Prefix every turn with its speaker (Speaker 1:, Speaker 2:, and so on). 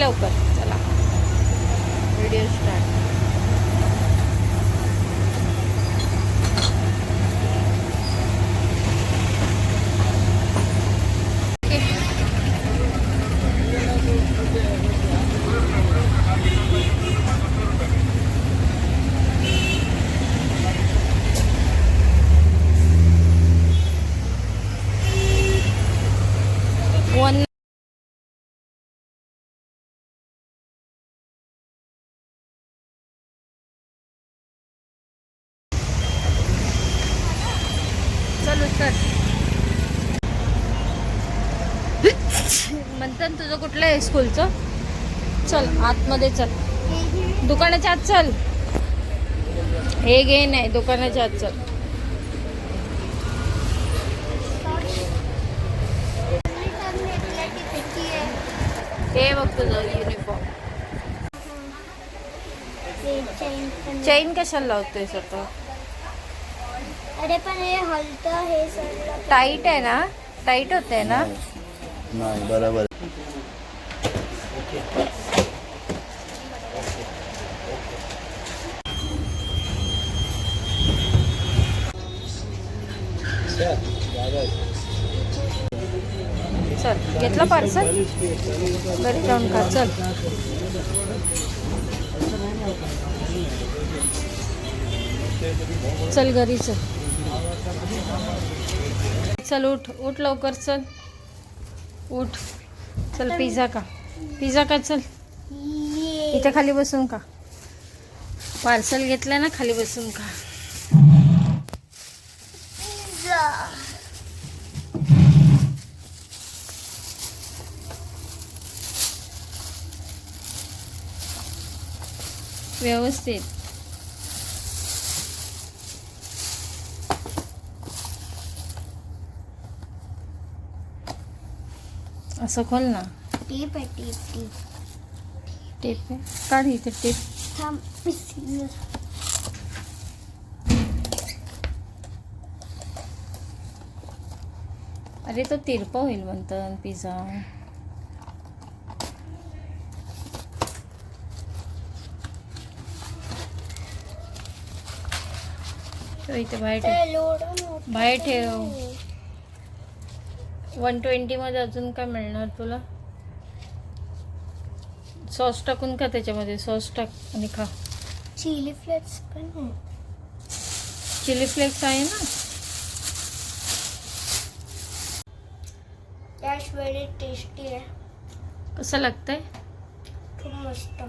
Speaker 1: लवकर चला. Video start one चल चल म्हणतात तुझं कुठलं आहे स्कूलचं चल आतमध्ये चल. दुकानाच्या आत चल. हे घे नाही दुकानाच्या आत चल. हे बघ तुझं युनिफॉर्म चैन कशाला लावतोय स्वतः
Speaker 2: अरे पण हे हलतं हे सगळं.
Speaker 1: टाईट आहे ना? टाईट होते ना?
Speaker 3: नाही बरोबर.
Speaker 1: चल घेतलं पार्सल घरी जाऊन खा चल. चल घरी चल. चल उठ. उठ लवकर चल. उठ. चल पिझ्झा का पिझ्झा का चल. इथे खाली बसून का पार्सल घेतलं ना खाली बसून का व्यवस्थित. असं खोल ना.
Speaker 2: टीप आहे टीप टीप.
Speaker 1: टेप आहे. काढ इथे टेप.
Speaker 2: थांब.
Speaker 1: अरे तो तिरपा होईल म्हणतात पिझ्झा. तो इथे बाहेर ठेव. बाहेर ठेव. वन ट्वेंटीमध्ये अजून काय मिळणार तुला? सॉस टाकून खा त्याच्यामध्ये सॉस टाक आणि खा.
Speaker 2: चिली फ्लेक्स पण
Speaker 1: चिली फ्लेक्स आहे ना?
Speaker 2: टेस्टी आहे
Speaker 1: कसं लागतंय?
Speaker 2: खूप मस्त.